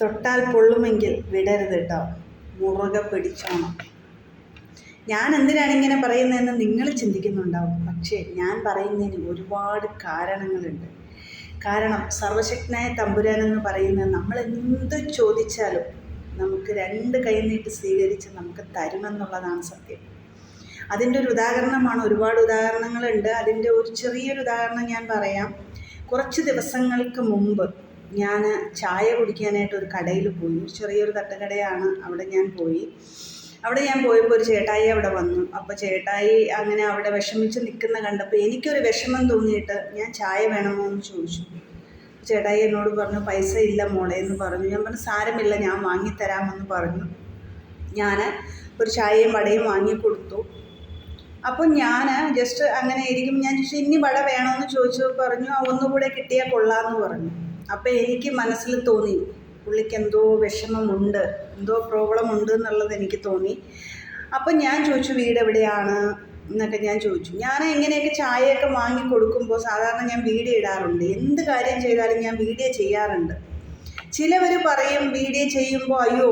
തൊട്ടാൽ പൊള്ളുമെങ്കിൽ വിടരുത് കേട്ടോ മുറുകെ പിടിച്ചോണം. ഞാൻ എന്തിനാണ് ഇങ്ങനെ പറയുന്നതെന്ന് നിങ്ങൾ ചിന്തിക്കുന്നുണ്ടാവും. പക്ഷേ ഞാൻ പറയുന്നതിന് ഒരുപാട് കാരണങ്ങളുണ്ട്. കാരണം സർവശക്തനായ തമ്പുരാൻ എന്ന് പറയുന്നത് നമ്മൾ എന്ത് ചോദിച്ചാലും നമുക്ക് രണ്ട് കൈ നീട്ടി സ്വീകരിച്ച് നമുക്ക് തരുമെന്നുള്ളതാണ് സത്യം. അതിന്റെ ഒരു ഉദാഹരണമാണ് ഒരുപാട് ഉദാഹരണങ്ങളുണ്ട്. അതിന്റെ ഒരു ചെറിയൊരു ഉദാഹരണം ഞാൻ പറയാം. കുറച്ച് ദിവസങ്ങൾക്ക് മുമ്പ് ഞാൻ ചായ കുടിക്കാനായിട്ട് ഒരു കടയിൽ പോയി. ചെറിയൊരു തട്ടുകടയാണ് അവിടെ ഞാൻ പോയി. അവിടെ ഞാൻ പോയപ്പോൾ ഒരു ചേട്ടായി അവിടെ വന്നു. അപ്പോൾ ചേട്ടായി അങ്ങനെ അവിടെ വിഷമിച്ച് നിൽക്കുന്ന കണ്ടപ്പോൾ എനിക്കൊരു വിഷമം തോന്നിയിട്ട് ഞാൻ ചായ വേണമോ എന്ന് ചോദിച്ചു. ചേട്ടായി എന്നോട് പറഞ്ഞു പൈസ ഇല്ല മോളെ എന്ന് പറഞ്ഞു. ഞാൻ പറഞ്ഞു സാരമില്ല ഞാൻ വാങ്ങിത്തരാമെന്ന് പറഞ്ഞു. ഞാൻ ഒരു ചായയും വടയും വാങ്ങിക്കൊടുത്തു അപ്പോൾ ഞാൻ ജസ്റ്റ് അങ്ങനെ ഇരിക്കും ഞാൻ ചോദിച്ചു ഇനി വട വേണമെന്ന് ചോദിച്ചു പറഞ്ഞു "ആ, ഒന്നുകൂടെ കിട്ടിയാൽ കൊള്ളാമെന്ന് പറഞ്ഞു. അപ്പോൾ എനിക്ക് മനസ്സിൽ തോന്നി പുള്ളിക്ക് എന്തോ വിഷമമുണ്ട് എന്തോ പ്രോബ്ലം ഉണ്ട് എന്നുള്ളത് എനിക്ക് തോന്നി. അപ്പം ഞാൻ ചോദിച്ചു വീട് എവിടെയാണ്? എന്നൊക്കെ ഞാൻ ചോദിച്ചു. ഞാൻ ഇങ്ങനെയൊക്കെ ചായയൊക്കെ വാങ്ങി കൊടുക്കുമ്പോൾ സാധാരണ ഞാൻ വീഡിയോ ഇടാറുണ്ട്. എന്ത് കാര്യം ചെയ്താലും ഞാൻ വീഡിയോ ചെയ്യാറുണ്ട്. ചിലവർ പറയും വീഡിയോ ചെയ്യുമ്പോൾ അയ്യോ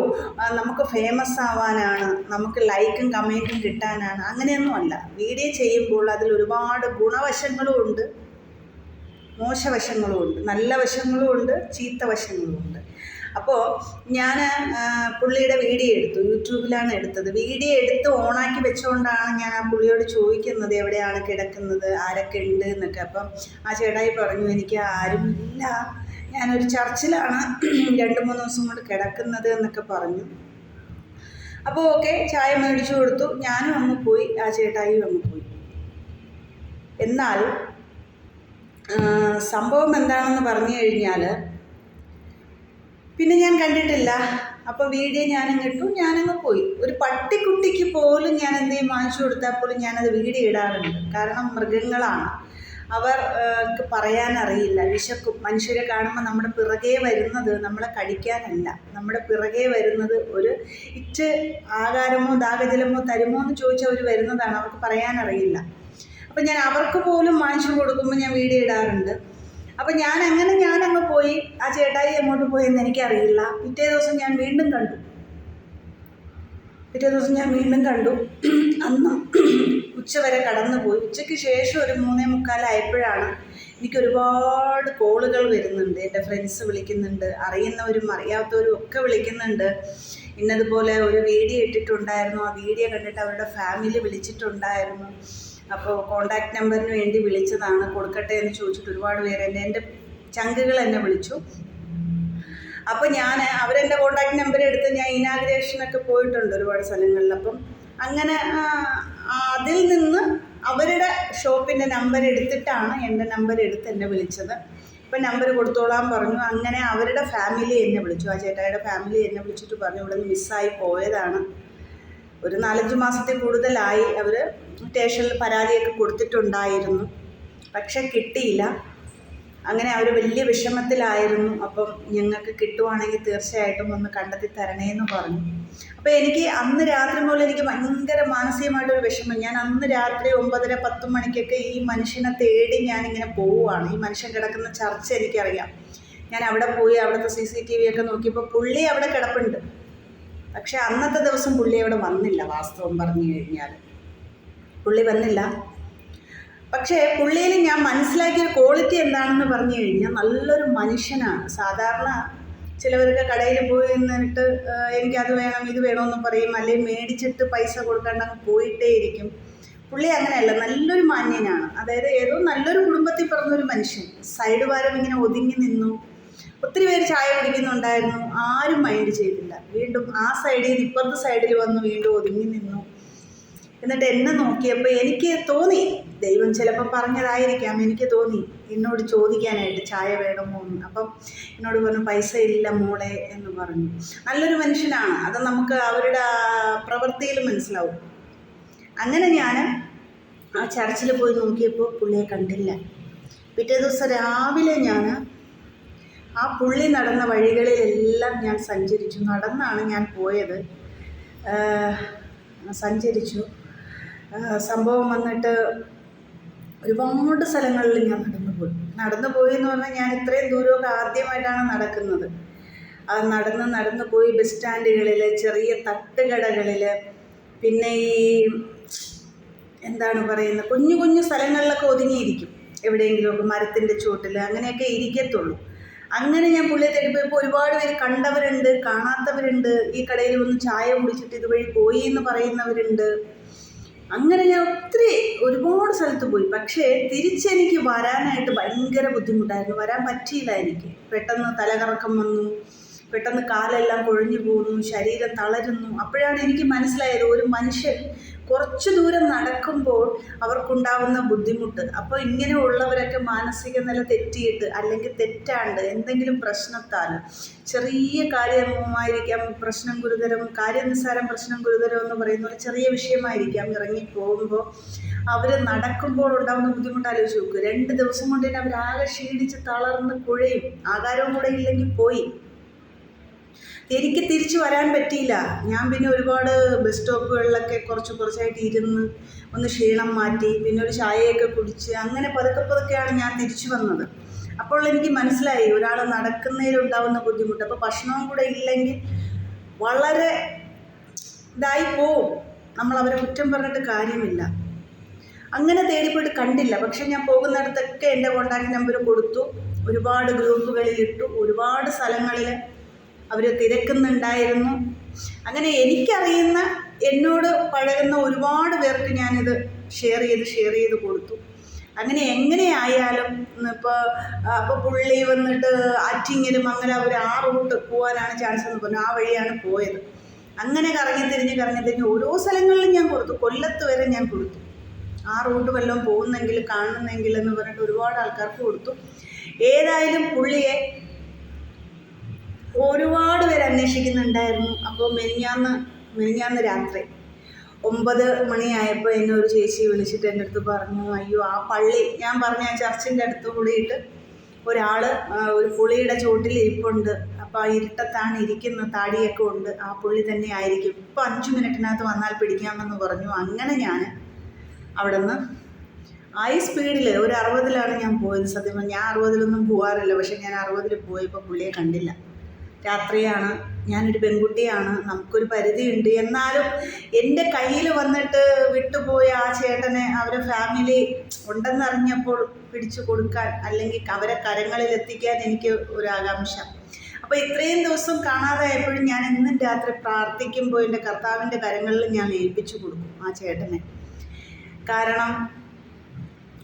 നമുക്ക് ഫേമസ് ആവാനാണ് നമുക്ക് ലൈക്കും കമന്റും കിട്ടാനാണ്. അങ്ങനെയൊന്നും അല്ല. വീഡിയോ ചെയ്യുമ്പോൾ അതിൽ ഒരുപാട് ഗുണവശങ്ങളും ഉണ്ട്. മോശവശങ്ങളും ഉണ്ട് നല്ല വശങ്ങളും ഉണ്ട് ചീത്ത വശങ്ങളും ഉണ്ട് അപ്പോൾ ഞാൻ പുള്ളിയുടെ വീഡിയോ എടുത്തു. യൂട്യൂബിലാണ് എടുത്തത്. വീഡിയോ എടുത്ത് ഓണാക്കി വെച്ചുകൊണ്ടാണ് ഞാൻ ആ പുള്ളിയോട് ചോദിക്കുന്നത് എവിടെയാണ് കിടക്കുന്നത് ആരൊക്കെ ഉണ്ട് എന്നൊക്കെ. അപ്പം ആ ചേട്ടായി പറഞ്ഞു എനിക്ക് ആരുമില്ല. ഞാനൊരു ചർച്ചിലാണ് രണ്ട് മൂന്ന് ദിവസം കൊണ്ട് കിടക്കുന്നത് എന്നൊക്കെ പറഞ്ഞു. അപ്പോൾ ഓക്കെ ചായ മേടിച്ചു കൊടുത്തു. ഞാനും അങ്ങ് പോയി ആ ചേട്ടായി അങ്ങ് പോയി. എന്നാൽ സംഭവം എന്താണെന്ന് പറഞ്ഞു കഴിഞ്ഞാൽ പിന്നെ ഞാൻ കണ്ടിട്ടില്ല. അപ്പോൾ വീഡിയോ ഞാനങ്ങ് ഇട്ടു ഞാനങ്ങ് പോയി. ഒരു പട്ടിക്കുട്ടിക്ക് പോലും ഞാൻ എന്തെങ്കിലും വാങ്ങിച്ചു കൊടുത്താൽ പോലും ഞാനത് വീഡിയോ ഇടാറുണ്ട്. കാരണം മൃഗങ്ങളാണ്. അവർക്ക് പറയാനറിയില്ല. വിശക്കും. മനുഷ്യരെ കാണുമ്പോൾ നമ്മുടെ പിറകെ വരുന്നത് നമ്മളെ കടിക്കാനല്ല. നമ്മുടെ പിറകെ വരുന്നത് ഒരു ഇറ്റ് ആകാരമോ ദാഗജലമോ തരുമോ എന്ന് ചോദിച്ചാൽ അവർ വരുന്നതാണ്. അവർക്ക് പറയാനറിയില്ല. അപ്പം ഞാൻ അവർക്ക് പോലും വാങ്ങിച്ചു കൊടുക്കുമ്പോൾ ഞാൻ വീഡിയോ ഇടാറുണ്ട്. അപ്പം ഞാൻ അങ്ങനെ ഞാൻ അങ്ങ് പോയി? ആ ചേട്ടായി എങ്ങോട്ട് പോയെന്ന് എനിക്കറിയില്ല. പിറ്റേ ദിവസം ഞാൻ വീണ്ടും കണ്ടു. പിറ്റേ ദിവസം ഞാൻ വീണ്ടും കണ്ടു. അന്ന് ഉച്ചവരെ കടന്നുപോയി. ഉച്ചയ്ക്ക് ശേഷം ഒരു മൂന്നേ മുക്കാലായപ്പോഴാണ് എനിക്ക് ഒരുപാട് കോളുകൾ വരുന്നുണ്ട്. എന്റെ ഫ്രണ്ട്സ് വിളിക്കുന്നുണ്ട്. അറിയുന്നവരും അറിയാത്തവരും ഒക്കെ വിളിക്കുന്നുണ്ട്. ഇന്നതുപോലെ ഒരു വീഡിയോ ഇട്ടിട്ടുണ്ടായിരുന്നു. ആ വീഡിയോ കണ്ടിട്ട് അവരുടെ ഫാമിലി വിളിച്ചിട്ടുണ്ടായിരുന്നു. അപ്പോൾ കോണ്ടാക്ട് നമ്പറിന് വേണ്ടി വിളിച്ചതാണ്. കൊടുക്കട്ടെ എന്ന് ചോദിച്ചിട്ട് ഒരുപാട് പേര് എന്നെ എന്റെ ചങ്കുകൾ എന്നെ വിളിച്ചു. അപ്പോൾ ഞാൻ അവരെന്റെ കോണ്ടാക്ട് നമ്പർ എടുത്ത് ഞാൻ ഇനാഗ്രേഷനൊക്കെ പോയിട്ടുണ്ട് ഒരുപാട് സ്ഥലങ്ങളിൽ. അപ്പം അങ്ങനെ അതിൽ നിന്ന് അവരുടെ ഷോപ്പിന്റെ നമ്പർ എടുത്തിട്ടാണ് എന്റെ നമ്പർ എടുത്ത് എന്നെ വിളിച്ചത്. ഇപ്പം നമ്പർ കൊടുത്തോളാൻ പറഞ്ഞു. അങ്ങനെ അവരുടെ ഫാമിലി എന്നെ വിളിച്ചു. ആ ചേട്ടായിയുടെ ഫാമിലി എന്നെ വിളിച്ചിട്ട് പറഞ്ഞു ഇവിടെ നിന്ന് മിസ്സായി പോയതാണ്. ഒരു നാലഞ്ച് മാസത്തിൽ കൂടുതലായി അവർ സ്റ്റേഷനിൽ പരാതിയൊക്കെ കൊടുത്തിട്ടുണ്ടായിരുന്നു. പക്ഷെ കിട്ടിയില്ല. അങ്ങനെ അവർ വലിയ വിഷമത്തിലായിരുന്നു. അപ്പം ഞങ്ങൾക്ക് കിട്ടുവാണെങ്കിൽ തീർച്ചയായിട്ടും ഒന്ന് കണ്ടെത്തി തരണേന്ന് പറഞ്ഞു. അപ്പോൾ എനിക്ക് അന്ന് രാത്രി മുതൽ എനിക്ക് ഭയങ്കര മാനസികമായിട്ടൊരു വിഷമം. ഞാൻ അന്ന് രാത്രി ഒമ്പതര പത്ത് മണിക്കൊക്കെ ഈ മനുഷ്യനെ തേടി ഞാനിങ്ങനെ പോവുകയാണ് ഈ മനുഷ്യൻ കിടക്കുന്ന ചർച്ച എനിക്കറിയാം. ഞാൻ അവിടെ പോയി അവിടുത്തെ സി സി ടി വി ഒക്കെ നോക്കിയപ്പോൾ പുള്ളി അവിടെ കിടപ്പുണ്ട്. പക്ഷെ അന്നത്തെ ദിവസം പുള്ളി അവിടെ വന്നില്ല വാസ്തവം പറഞ്ഞു കഴിഞ്ഞാൽ പുള്ളി വന്നില്ല. പക്ഷേ പുള്ളിയിൽ ഞാൻ മനസ്സിലാക്കിയ ക്വാളിറ്റി എന്താണെന്ന് പറഞ്ഞു കഴിഞ്ഞാൽ നല്ലൊരു മനുഷ്യനാണ്. സാധാരണ ചിലവരൊക്കെ കടയിൽ പോയി നിന്നിട്ട് എനിക്കത് വേണം ഇത് വേണമെന്ന് പറയും. അല്ലെങ്കിൽ മേടിച്ചിട്ട് പൈസ കൊടുക്കാണ്ട് അങ്ങ് പോയിട്ടേ ഇരിക്കും. പുള്ളി അങ്ങനെയല്ല നല്ലൊരു മാന്യനാണ്. അതായത് ഏതോ നല്ലൊരു കുടുംബത്തിൽ പിറന്നൊരു മനുഷ്യൻ. സൈഡ് വാരം ഇങ്ങനെ ഒതുങ്ങി നിന്നു. ഒത്തിരി പേര് ചായ കുടിക്കുന്നുണ്ടായിരുന്നു. ആരും മൈൻഡ് ചെയ്തില്ല. വീണ്ടും ആ സൈഡിൽ നിന്ന് ഇപ്പുറത്തെ സൈഡിൽ വന്ന് വീണ്ടും ഒതുങ്ങി നിന്നു. എന്നിട്ട് എന്നെ നോക്കിയപ്പോൾ എനിക്ക് തോന്നി ദൈവം ചിലപ്പോൾ പറഞ്ഞതായിരിക്കാം എനിക്ക് തോന്നി എന്നോട് ചോദിക്കാനായിട്ട് ചായ വേണമോ എന്ന്. അപ്പം എന്നോട് പറഞ്ഞു പൈസ ഇല്ല മോളെ എന്ന് പറഞ്ഞു. നല്ലൊരു മനുഷ്യനാണ്. അത് നമുക്ക് അവരുടെ പ്രവൃത്തിയിൽ മനസ്സിലാവും. അങ്ങനെ ഞാൻ ആ ചർച്ചിൽ പോയി നോക്കിയപ്പോൾ പുള്ളിയെ കണ്ടില്ല. പിറ്റേ ദിവസം രാവിലെ ഞാൻ ആ പുള്ളി നടന്ന വഴികളിലെല്ലാം ഞാൻ സഞ്ചരിച്ചു. നടന്നാണ് ഞാൻ പോയത്. സഞ്ചരിച്ചു. സംഭവം വന്നിട്ട് ഒരുപാട് സ്ഥലങ്ങളിൽ ഞാൻ നടന്നു പോയി. നടന്നു പോയി എന്ന് പറഞ്ഞാൽ ഞാൻ ഇത്രയും ദൂരമൊക്കെ ആദ്യമായിട്ടാണ് നടക്കുന്നത്. നടന്ന് നടന്നു പോയി ബസ് സ്റ്റാൻഡുകളിൽ ചെറിയ തട്ടുകടകളിൽ പിന്നെ ഈ എന്താണ് പറയുന്നത് കുഞ്ഞു കുഞ്ഞു സ്ഥലങ്ങളിലൊക്കെ ഒതുങ്ങിയിരിക്കും. എവിടെയെങ്കിലുമൊക്കെ മരത്തിന്റെ ചുവട്ടിൽ അങ്ങനെയൊക്കെ ഇരിക്കത്തുള്ളൂ. അങ്ങനെ ഞാൻ പുള്ളിയെ തേടി ഇപ്പോൾ ഒരുപാട് പേര് കണ്ടവരുണ്ട് കാണാത്തവരുണ്ട്. ഈ കടയിൽ വന്ന് ചായ കുടിച്ചിട്ട് ഇതുവഴി പോയി എന്ന് പറയുന്നവരുണ്ട്. അങ്ങനെ ഞാൻ ഒത്തിരി ഒരുപാട് സ്ഥലത്ത് പോയി. പക്ഷേ തിരിച്ചെനിക്ക് വരാനായിട്ട് ഭയങ്കര ബുദ്ധിമുട്ടായിരുന്നു. വരാൻ പറ്റിയില്ല എനിക്ക്. പെട്ടെന്ന് തലകറക്കം വന്നു. പെട്ടെന്ന് കാലെല്ലാം കുഴഞ്ഞു പോകുന്നു ശരീരം തളരുന്നു. അപ്പോഴാണ് എനിക്ക് മനസ്സിലായത് ഒരു മനുഷ്യൻ കുറച്ച് ദൂരം നടക്കുമ്പോൾ അവർക്കുണ്ടാവുന്ന ബുദ്ധിമുട്ട്. അപ്പോൾ ഇങ്ങനെയുള്ളവരൊക്കെ മാനസിക നില തെറ്റിയിട്ട് അല്ലെങ്കിൽ തെറ്റാണ്ട് എന്തെങ്കിലും പ്രശ്നത്താൽ ചെറിയ കാര്യമായിരിക്കാം പ്രശ്നം ഗുരുതരം കാര്യനിസ്സാരം പ്രശ്നം ഗുരുതരം എന്ന് പറയുന്ന ഒരു ചെറിയ വിഷയമായിരിക്കാം ഇറങ്ങി പോകുമ്പോൾ അവർ നടക്കുമ്പോൾ ഉണ്ടാകുന്ന ബുദ്ധിമുട്ട് ആലോചിച്ച് നോക്കുക രണ്ട് ദിവസം കൊണ്ട് തന്നെ അവരാകെ ക്ഷീണിച്ച് തളർന്ന് കുഴയും ആകാരവും കൂടെ ഇല്ലെങ്കിൽ പോയി. എനിക്ക് തിരിച്ചു വരാൻ പറ്റിയില്ല. ഞാൻ പിന്നെ ഒരുപാട് ബസ് സ്റ്റോപ്പുകളിലൊക്കെ കുറച്ച് കുറച്ചായിട്ട് ഇരുന്ന് ഒന്ന് ക്ഷീണം മാറ്റി പിന്നെ ഒരു ചായയൊക്കെ കുടിച്ച് അങ്ങനെ പതുക്കെ പതുക്കെയാണ് ഞാൻ തിരിച്ചു വന്നത്. അപ്പോൾ എനിക്ക് മനസ്സിലായി ഒരാൾ നടക്കുന്നതിലുണ്ടാവുന്ന ബുദ്ധിമുട്ട്. അപ്പോൾ ഭക്ഷണവും കൂടെ ഇല്ലെങ്കിൽ വളരെ ഇതായി പോവും. നമ്മൾ അവരെ കുറ്റം പറഞ്ഞിട്ട് കാര്യമില്ല. അങ്ങനെ തേടിപ്പോയിട്ട് കണ്ടില്ല. പക്ഷെ ഞാൻ പോകുന്നിടത്തൊക്കെ എന്റെ കോണ്ടാക്ട് നമ്പർ കൊടുത്തു. ഒരുപാട് ഗ്രൂപ്പുകളിൽ ഇട്ടു. ഒരുപാട് സ്ഥലങ്ങളിൽ അവർ തിരക്കുന്നുണ്ടായിരുന്നു. അങ്ങനെ എനിക്കറിയുന്ന എന്നോട് പഴകുന്ന ഒരുപാട് പേർക്ക് ഞാനിത് ഷെയർ ചെയ്ത് ഷെയർ ചെയ്ത് കൊടുത്തു. അങ്ങനെ എങ്ങനെയായാലും ഇപ്പോൾ അപ്പോൾ പുള്ളി വന്നിട്ട് ആറ്റിങ്ങലും അങ്ങനെ അവർ ആ റൂട്ട് പോകാനാണ് ചാൻസ് എന്ന് പറഞ്ഞു. ആ വഴിയാണ് പോയത്. അങ്ങനെ കറങ്ങി തിരിഞ്ഞ് കറങ്ങി തിരിഞ്ഞ് ഓരോ സ്ഥലങ്ങളിലും ഞാൻ കൊടുത്തു. കൊല്ലത്ത് വരെ ഞാൻ കൊടുത്തു. ആ റൂട്ട് വല്ലതും പോകുന്നെങ്കിൽ കാണുന്നെങ്കിൽ എന്ന് പറഞ്ഞിട്ട് ഒരുപാട് ആൾക്കാർക്ക് കൊടുത്തു. ഏതായാലും പുള്ളിയെ ഒരുപാട് പേര് അന്വേഷിക്കുന്നുണ്ടായിരുന്നു. അപ്പോൾ മെനിഞ്ഞാന്ന് മെനിഞ്ഞാന്ന് രാത്രി ഒമ്പത് മണിയായപ്പോൾ എന്നെ ഒരു ചേച്ചി വിളിച്ചിട്ട് എന്റെ അടുത്ത് പറഞ്ഞു അയ്യോ ആ പള്ളി ഞാൻ പറഞ്ഞ ആ ചർച്ചിന്റെ അടുത്ത് കൂടിയിട്ട് ഒരാൾ ഒരു പുളിയുടെ ചോട്ടിൽ ഇരിപ്പുണ്ട്. അപ്പോൾ ആ ഇരുട്ടത്താണ് ഇരിക്കുന്നത് താടിയൊക്കെ ഉണ്ട്. ആ പുള്ളി തന്നെ ആയിരിക്കും. ഇപ്പോൾ അഞ്ച് മിനിറ്റിനകത്ത് വന്നാൽ പിടിക്കാമെന്ന് പറഞ്ഞു. അങ്ങനെ ഞാൻ അവിടെ നിന്ന് ഹൈ സ്പീഡിൽ ഒരു അറുപതിലാണ് ഞാൻ പോയത് സത്യം ഞാൻ അറുപതിലൊന്നും പോകാറില്ല പക്ഷെ ഞാൻ അറുപതിൽ പോയപ്പോൾ പുള്ളിയെ കണ്ടില്ല. രാത്രിയാണ്. ഞാനൊരു പെൺകുട്ടിയാണ്. നമുക്കൊരു പരിധിയുണ്ട്. എന്നാലും എന്റെ കയ്യിൽ വന്നിട്ട് വിട്ടുപോയ ആ ചേട്ടനെ അവരെ ഫാമിലി ഉണ്ടെന്നറിഞ്ഞപ്പോൾ പിടിച്ചു കൊടുക്കാൻ അല്ലെങ്കിൽ അവരെ കരങ്ങളിൽ എത്തിക്കാൻ എനിക്ക് ഒരു ആകാംക്ഷ അപ്പോൾ ഇത്രയും ദിവസം കാണാതായപ്പോഴും ഞാൻ എന്നും രാത്രി പ്രാർത്ഥിക്കുമ്പോൾ എന്റെ കർത്താവിന്റെ കരങ്ങളിൽ ഞാൻ ഏൽപ്പിച്ചു കൊടുക്കും ആ ചേട്ടനെ. കാരണം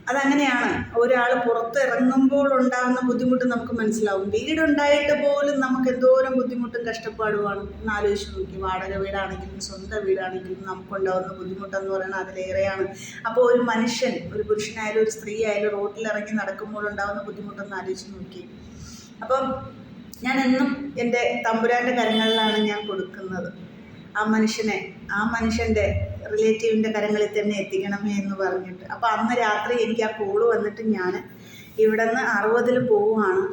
അതങ്ങനെയാണ്. ഒരാൾ പുറത്തിറങ്ങുമ്പോൾ ഉണ്ടാകുന്ന ബുദ്ധിമുട്ട് നമുക്ക് മനസ്സിലാവും. വീടുണ്ടായിട്ട് പോലും നമുക്ക് എന്തോരം ബുദ്ധിമുട്ടും കഷ്ടപ്പാടുമാണ്. എന്ന് ആലോചിച്ച് നോക്കി. വാടക വീടാണെങ്കിലും സ്വന്തം വീടാണെങ്കിലും നമുക്കുണ്ടാകുന്ന ബുദ്ധിമുട്ടെന്ന് പറയുന്നത് അതിലേറെയാണ്. അപ്പോൾ ഒരു മനുഷ്യൻ ഒരു പുരുഷനായാലും ഒരു സ്ത്രീ ആയാലും റോട്ടിലിറങ്ങി നടക്കുമ്പോൾ ഉണ്ടാകുന്ന ബുദ്ധിമുട്ടെന്ന് ആലോചിച്ച് നോക്കി. അപ്പം ഞാൻ എന്നും എന്റെ തമ്പുരാന്റെ കരങ്ങളിലാണ് ഞാൻ കൊടുക്കുന്നത്. ആ മനുഷ്യനെ ആ മനുഷ്യന്റെ റിലേറ്റീവിന്റെ കരങ്ങളിൽ തന്നെ എത്തിക്കണമേ എന്ന് പറഞ്ഞിട്ട്. അപ്പോൾ അന്ന് രാത്രി എനിക്ക് ആ കോൾ വന്നിട്ട് ഞാൻ ഇവിടെ നിന്ന് അറുപതിൽ പോവുകയാണ്.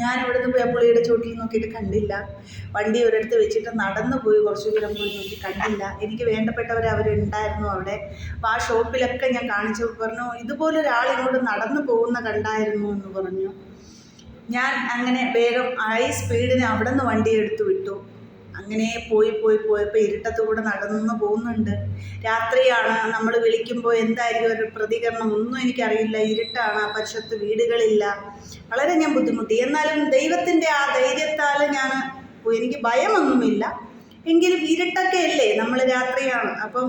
ഞാൻ ഇവിടുന്ന് പോയി ആ പുള്ളിയുടെ ചോട്ടിൽ നോക്കിയിട്ട് കണ്ടില്ല. വണ്ടി ഒരിടത്ത് വെച്ചിട്ട് നടന്നു പോയി. കുറച്ച് ദൂരം പോയി നോക്കി കണ്ടില്ല. എനിക്ക് വേണ്ടപ്പെട്ടവർ അവരുണ്ടായിരുന്നു അവിടെ. അപ്പോൾ ആ ഷോപ്പിലൊക്കെ ഞാൻ കാണിച്ചു. പറഞ്ഞു ഇതുപോലെ ഒരാൾ ഇങ്ങോട്ട് നടന്നു പോകുന്ന കണ്ടായിരുന്നു എന്ന് പറഞ്ഞു. ഞാൻ അങ്ങനെ വേഗം ഹൈ സ്പീഡിന് അവിടെ നിന്ന് വണ്ടി എടുത്തു വിട്ടു. അങ്ങനെ പോയി പോയി പോയപ്പോൾ ഇരുട്ടത്ത് കൂടെ നടന്നു പോകുന്നുണ്ട്. രാത്രിയാണ് നമ്മൾ വിളിക്കുമ്പോൾ എന്തായിരിക്കും ഒരു പ്രതികരണം ഒന്നും എനിക്കറിയില്ല. ഇരുട്ടാണ് ആ പരിസരത്ത് വീടുകളില്ല. വളരെ ഞാൻ ബുദ്ധിമുട്ടി. എന്നാലും ദൈവത്തിന്റെ ആ ധൈര്യത്താൽ ഞാൻ എനിക്ക് ഭയമൊന്നുമില്ല. എങ്കിലും ഇരുട്ടൊക്കെ അല്ലേ? നമ്മൾ രാത്രിയാണ്. അപ്പം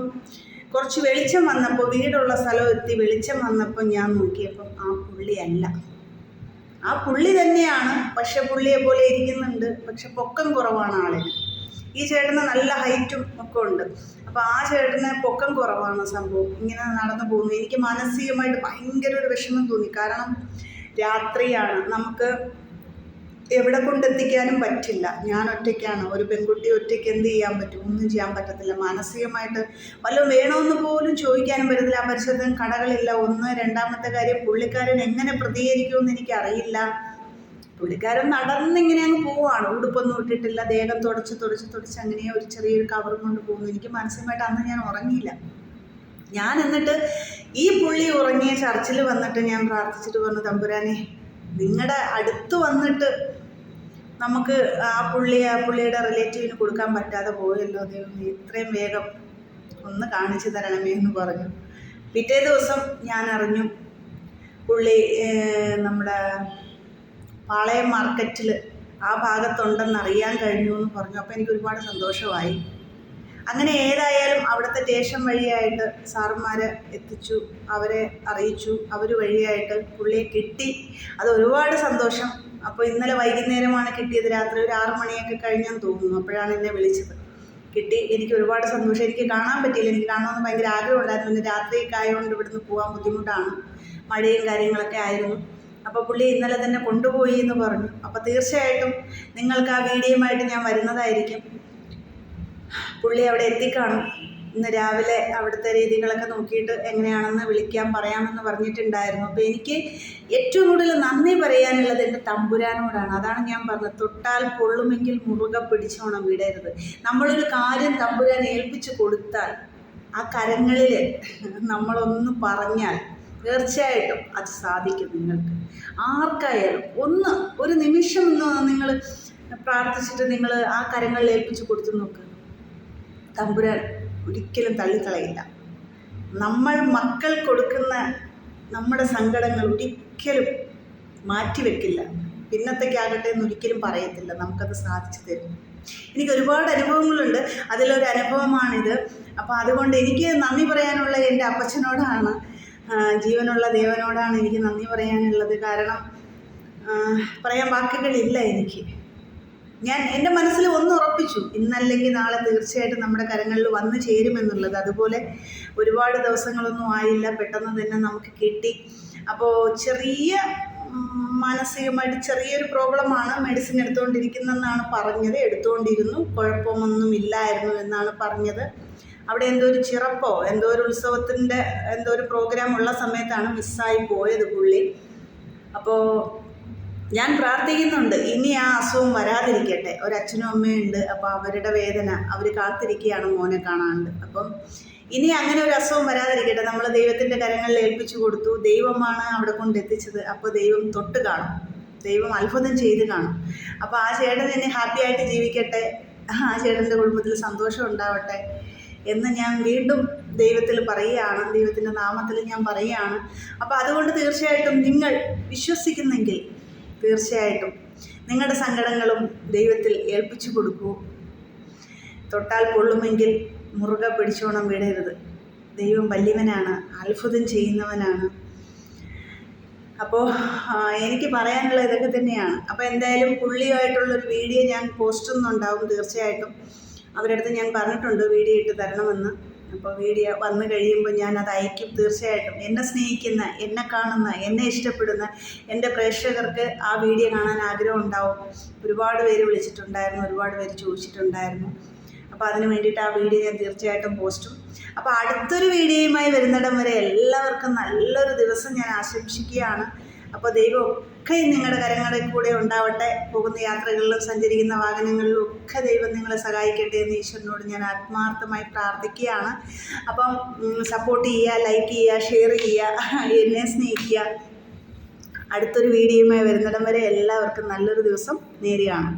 കുറച്ച് വെളിച്ചം വന്നപ്പോൾ വീടുള്ള സ്ഥലം എത്തി വെളിച്ചം വന്നപ്പോൾ ഞാൻ നോക്കിയപ്പം ആ പുള്ളിയല്ല ആ പുള്ളി തന്നെയാണ്. പക്ഷെ പുള്ളിയെ പോലെ ഇരിക്കുന്നുണ്ട്. പക്ഷെ പൊക്കം കുറവാണ് ആളിന്. ഈ ചേട്ടന് നല്ല ഹൈറ്റും ഒക്കെ ഉണ്ട്. അപ്പോൾ ആ ചേട്ടന് പൊക്കം കുറവാണ് സംഭവം. ഇങ്ങനെ നടന്നു പോകുന്നു. എനിക്ക് മാനസികമായിട്ട് ഭയങ്കര ഒരു വിഷമം തോന്നി. കാരണം രാത്രിയാണ്. നമുക്ക് എവിടെ കൊണ്ടെത്തിക്കാനും പറ്റില്ല. ഞാൻ ഒറ്റയ്ക്കാണ്. ഒരു പെൺകുട്ടി ഒറ്റയ്ക്ക് എന്ത് ചെയ്യാൻ പറ്റും? ഒന്നും ചെയ്യാൻ പറ്റത്തില്ല. മാനസികമായിട്ട് വല്ലതും വേണമെന്ന് പോലും ചോദിക്കാനും പറ്റത്തില്ല. ആ പരിസരത്ത് കടകളില്ല. ഒന്ന് രണ്ടാമത്തെ കാര്യം പുള്ളിക്കാരൻ എങ്ങനെ പ്രതികരിക്കുമെന്ന് എനിക്കറിയില്ല. പുള്ളിക്കാരൻ നടന്നിങ്ങനെ അങ്ങ് പോവാണ്. ഉടുപ്പൊന്നും ഇട്ടിട്ടില്ല. ദേഹം തുടച്ച് തുടച്ച് തുടച്ച് അങ്ങനെ ഒരു ചെറിയൊരു കവറും കൊണ്ട് പോകുന്നു എനിക്ക് മാനസികമായിട്ട് അന്ന് ഞാൻ ഉറങ്ങിയില്ല. ഞാൻ എന്നിട്ട് ഈ പുള്ളി ഉറങ്ങിയ ചർച്ചിൽ വന്നിട്ട് ഞാൻ പ്രാർത്ഥിച്ചിട്ട് പറഞ്ഞു തമ്പുരാനെ നിങ്ങളുടെ അടുത്ത് വന്നിട്ട് നമുക്ക് ആ പുള്ളി ആ പുള്ളിയുടെ റിലേറ്റീവിന് കൊടുക്കാൻ പറ്റാതെ പോയല്ലോ ദൈവം ഇത്രയും വേഗം ഒന്ന് കാണിച്ചു തരണമേ എന്ന് പറഞ്ഞു. പിറ്റേ ദിവസം ഞാൻ അറിഞ്ഞു പുള്ളി നമ്മുടെ പാളയം മാർക്കറ്റിൽ ആ ഭാഗത്തുണ്ടെന്ന് അറിയാൻ കഴിഞ്ഞു എന്ന് പറഞ്ഞു. അപ്പോൾ എനിക്ക് ഒരുപാട് സന്തോഷമായി. അങ്ങനെ ഏതായാലും അവിടുത്തെ സ്റ്റേഷൻ വഴിയായിട്ട് സാറന്മാർ എത്തിച്ചു അവരെ അറിയിച്ചു. അവർ വഴിയായിട്ട് പുള്ളിയെ കിട്ടി. അത് ഒരുപാട് സന്തോഷം. അപ്പോൾ ഇന്നലെ വൈകുന്നേരമാണ് കിട്ടിയത്. രാത്രി ഒരു ആറ് മണിയൊക്കെ കഴിഞ്ഞെന്ന് തോന്നുന്നു. അപ്പോഴാണ് എന്നെ വിളിച്ചത്. കിട്ടി. എനിക്ക് ഒരുപാട് സന്തോഷം. എനിക്ക് കാണാൻ പറ്റിയില്ല. എനിക്ക് കാണണമെന്ന് ഭയങ്കര ആഗ്രഹമുണ്ടായിരുന്നു. പിന്നെ രാത്രിയൊക്കെ ആയതുകൊണ്ട് ഇവിടുന്ന് പോകാൻ ബുദ്ധിമുട്ടാണ്. മഴയും കാര്യങ്ങളൊക്കെ ആയിരുന്നു. അപ്പോൾ പുള്ളി ഇന്നലെ തന്നെ കൊണ്ടുപോയി എന്ന് പറഞ്ഞു. അപ്പോൾ തീർച്ചയായിട്ടും നിങ്ങൾക്ക് ആ വീഡിയോയുമായിട്ട് ഞാൻ വരുന്നതായിരിക്കും. പുള്ളി അവിടെ എത്തിക്കാണും. ഇന്ന് രാവിലെ അവിടുത്തെ രീതികളൊക്കെ നോക്കിയിട്ട് എങ്ങനെയാണെന്ന് വിളിക്കാൻ പറയാമെന്ന് പറഞ്ഞിട്ടുണ്ടായിരുന്നു. അപ്പോൾ എനിക്ക് ഏറ്റവും കൂടുതൽ നന്ദി പറയാനുള്ളത് എന്റെ തമ്പുരാനോടാണ്. അതാണ് ഞാൻ പറഞ്ഞത്. തൊട്ടാൽ പൊള്ളുമെങ്കിൽ മുറുകെ പിടിച്ചോണം വിടരുത്. നമ്മളൊരു കാര്യം തമ്പുരാൻ ഏൽപ്പിച്ചു കൊടുത്താൽ ആ കരങ്ങളിൽ നമ്മളൊന്ന് പറഞ്ഞാൽ തീർച്ചയായിട്ടും അത് സാധിക്കും നിങ്ങൾക്ക്. ആർക്കായാലും ഒന്ന് ഒരു നിമിഷം നിങ്ങൾ പ്രാർത്ഥിച്ചിട്ട് നിങ്ങൾ ആ കരങ്ങളിൽ ഏൽപ്പിച്ചു കൊടുത്തു നോക്ക്. തമ്പുരാൻ ഒരിക്കലും തള്ളിക്കളയില്ല. നമ്മൾ മക്കൾ കൊടുക്കുന്ന നമ്മുടെ സങ്കടങ്ങൾ ഒരിക്കലും മാറ്റിവെക്കില്ല. പിന്നത്തേക്കാകട്ടെ എന്ന് ഒരിക്കലും പറയത്തില്ല. നമുക്കത് സാധിച്ചു തരും. എനിക്ക് ഒരുപാട് അനുഭവങ്ങളുണ്ട്. അതിലൊരു അനുഭവമാണിത്. അപ്പോൾ അതുകൊണ്ട് എനിക്ക് നന്ദി പറയാനുള്ള എന്റെ അപ്പച്ചനോടാണ് ജീവനുള്ള ദേവനോടാണ് എനിക്ക് നന്ദി പറയാനുള്ളത്. കാരണം പറയാൻ വാക്കുകളില്ല എനിക്ക്. ഞാൻ എന്റെ മനസ്സിൽ ഒന്ന് ഉറപ്പിച്ചു ഇന്നല്ലെങ്കിൽ നാളെ തീർച്ചയായിട്ടും നമ്മുടെ കരങ്ങളിൽ വന്നു ചേരുമെന്നുള്ളത്. അതുപോലെ ഒരുപാട് ദിവസങ്ങളൊന്നും ആയില്ല പെട്ടെന്ന് തന്നെ നമുക്ക് കിട്ടി. അപ്പോൾ ചെറിയ മാനസികമായിട്ട് ചെറിയൊരു പ്രോബ്ലമാണ് മെഡിസിൻ എടുത്തുകൊണ്ടിരിക്കുന്നതെന്നാണ് പറഞ്ഞത്. എടുത്തുകൊണ്ടിരുന്നു കുഴപ്പമൊന്നും ഇല്ലായിരുന്നു എന്നാണ് പറഞ്ഞത്. അവിടെ എന്തോ ഒരു ചിറപ്പോ എന്തോ ഒരു ഉത്സവത്തിന്റെ എന്തോ ഒരു പ്രോഗ്രാം ഉള്ള സമയത്താണ് മിസ്സായി പോയത് പുള്ളി. അപ്പോൾ ഞാൻ പ്രാർത്ഥിക്കുന്നുണ്ട് ഇനി ആ അസുഖം വരാതിരിക്കട്ടെ. ഒരച്ഛനും അമ്മയും ഉണ്ട് അപ്പോൾ അവരുടെ വേദന അവർ കാത്തിരിക്കുകയാണ് മോനെ കാണാണ്ട്. അപ്പം ഇനി അങ്ങനെ ഒരു അസുഖം വരാതിരിക്കട്ടെ. നമ്മൾ ദൈവത്തിന്റെ കരങ്ങളിൽ ഏൽപ്പിച്ചു കൊടുത്തു. ദൈവമാണ് അവിടെ കൊണ്ടെത്തിച്ചത് അപ്പോൾ ദൈവം തൊട്ട് കാണും. ദൈവം അത്ഭുതം ചെയ്ത് കാണും. അപ്പോൾ ആ ചേട്ടൻ ഇനി ഹാപ്പി ആയിട്ട് ജീവിക്കട്ടെ. ആ ചേട്ടന്റെ കുടുംബത്തിൽ സന്തോഷം ഉണ്ടാവട്ടെ. എന്ന് ഞാൻ വീണ്ടും ദൈവത്തിൽ പറയുകയാണ് ദൈവത്തിന്റെ നാമത്തിൽ ഞാൻ പറയുകയാണ്. അപ്പോൾ അതുകൊണ്ട് തീർച്ചയായിട്ടും നിങ്ങൾ വിശ്വസിക്കുന്നെങ്കിൽ തീർച്ചയായിട്ടും നിങ്ങളുടെ സങ്കടങ്ങളും ദൈവത്തിൽ ഏൽപ്പിച്ചു കൊടുക്കൂ. തൊട്ടാൽ പൊള്ളുമെങ്കിൽ മുറുകെ പിടിച്ചോണം വിടരുത്. ദൈവം വല്യവനാണ് അത്ഭുതം ചെയ്യുന്നവനാണ്. അപ്പോൾ എനിക്ക് പറയാനുള്ള ഇതൊക്കെ തന്നെയാണ്. അപ്പോൾ എന്തായാലും പുള്ളിയായിട്ടുള്ളൊരു വീഡിയോ ഞാൻ പോസ്റ്റ് ചെയ്യുന്നുണ്ടാവും തീർച്ചയായിട്ടും. അവരുടെ അടുത്ത് ഞാൻ പറഞ്ഞിട്ടുണ്ട് വീഡിയോ ഇട്ട് തരണമെന്ന്. അപ്പോൾ വീഡിയോ വന്നു കഴിയുമ്പോൾ ഞാൻ അത് അയക്കും തീർച്ചയായിട്ടും. എന്നെ സ്നേഹിക്കുന്ന എന്നെ കാണുന്ന എന്നെ ഇഷ്ടപ്പെടുന്ന എന്റെ പ്രേക്ഷകർക്ക് ആ വീഡിയോ കാണാൻ ആഗ്രഹം ഉണ്ടാവും. ഒരുപാട് പേര് വിളിച്ചിട്ടുണ്ടായിരുന്നു ഒരുപാട് പേര് ചോദിച്ചിട്ടുണ്ടായിരുന്നു. അപ്പോൾ അതിന് വേണ്ടിയിട്ട് ആ വീഡിയോ ഞാൻ തീർച്ചയായിട്ടും പോസ്റ്റും. അപ്പോൾ അടുത്തൊരു വീഡിയോയുമായി വരുന്നിടം വരെ എല്ലാവർക്കും നല്ലൊരു ദിവസം ഞാൻ ആശംസിക്കുകയാണ്. അപ്പോൾ ദൈവം ഒക്കെ നിങ്ങളുടെ കരങ്ങളിൽ കൂടെ ഉണ്ടാവട്ടെ. പോകുന്ന യാത്രകളിലും സഞ്ചരിക്കുന്ന വാഹനങ്ങളിലും ഒക്കെ ദൈവം നിങ്ങളെ സഹായിക്കട്ടെ എന്ന് ഈശ്വരനോട് ഞാൻ ആത്മാർത്ഥമായി പ്രാർത്ഥിക്കുകയാണ്. അപ്പം സപ്പോർട്ട് ചെയ്യുക ലൈക്ക് ചെയ്യുക ഷെയർ ചെയ്യുക എന്നെ സ്നേഹിക്കുക. അടുത്തൊരു വീഡിയോയുമായി വരുന്നിടം വരെ എല്ലാവർക്കും നല്ലൊരു ദിവസം നേരെയാണ്